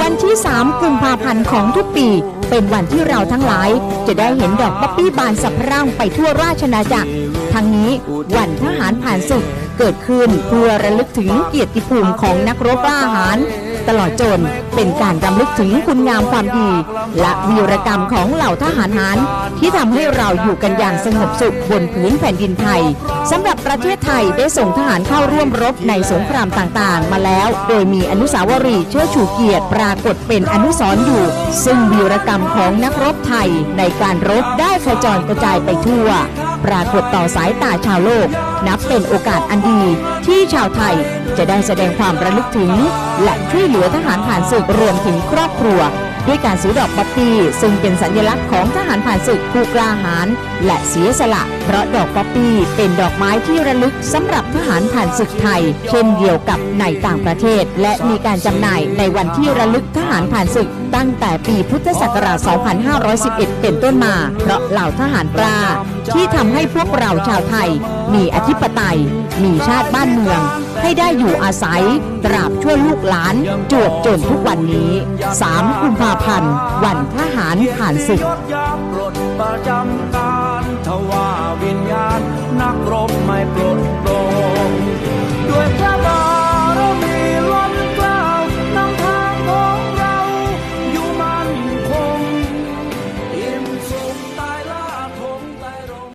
วันที่ 3 กุมภาพันธ์ของทุกปี เป็นวันที่เราทั้งหลาย จะได้เห็นดอกป๊อปปี้บานสะพรั่งไปทั่วราชนาจักร ทั้งนี้วันทหารผ่านศึกเกิดขึ้นเพื่อระลึกถึงเกียรติภูมิของนักรบกล้าหาญ ตลอดจนเป็นการรำลึกถึงคุณงามความดี และวีรกรรมของเหล่าทหารหารที่ทำให้เราอยู่กันอย่างสงบสุขบนพื้นแผ่นดินไทยสำหรับประเทศไทยได้ส่งทหารเข้าร่วมรบในสงครามต่างๆ มาแล้ว โดยมีอนุสาวรีย์เชิดชูเกียรติปรากฏเป็นอนุสรณ์อยู่ ซึ่งวีรกรรมของนักรบไทยในการรบได้ขจรกระจายไปทั่ว ปรากฏต่อสายตาชาวโลก นับเป็นโอกาสอันดีที่ชาวไทยจะได้แสดงความระลึกถึง และช่วยเหลือทหารผ่านศึกรวมถึงครอบครัว ด้วยการซื้อดอกป๊อปปี้ซึ่งเป็นสัญลักษณ์ของทหารผ่านศึกผู้กล้าหาญและเสียสละ เพราะดอกป๊อปปี้เป็นดอกไม้ที่ระลึกสำหรับทหารผ่านศึกไทย เช่นเดียวกับในต่างประเทศ และมีการจำหน่ายในวันที่ระลึกทหารผ่านศึก ตั้งแต่ปีพุทธศักราช 2511 เป็นต้นมา เพราะเหล่าทหารกล้าที่ทำให้พวกเราชาวไทย มีอธิปไตย มีชาติบ้านเมือง ให้ได้อยู่อาศัย ตราบชั่วลูกหลานจวบจนทุกวันนี้ 3 กุมภาพันธ์ วันทหารผ่านศึก ยศ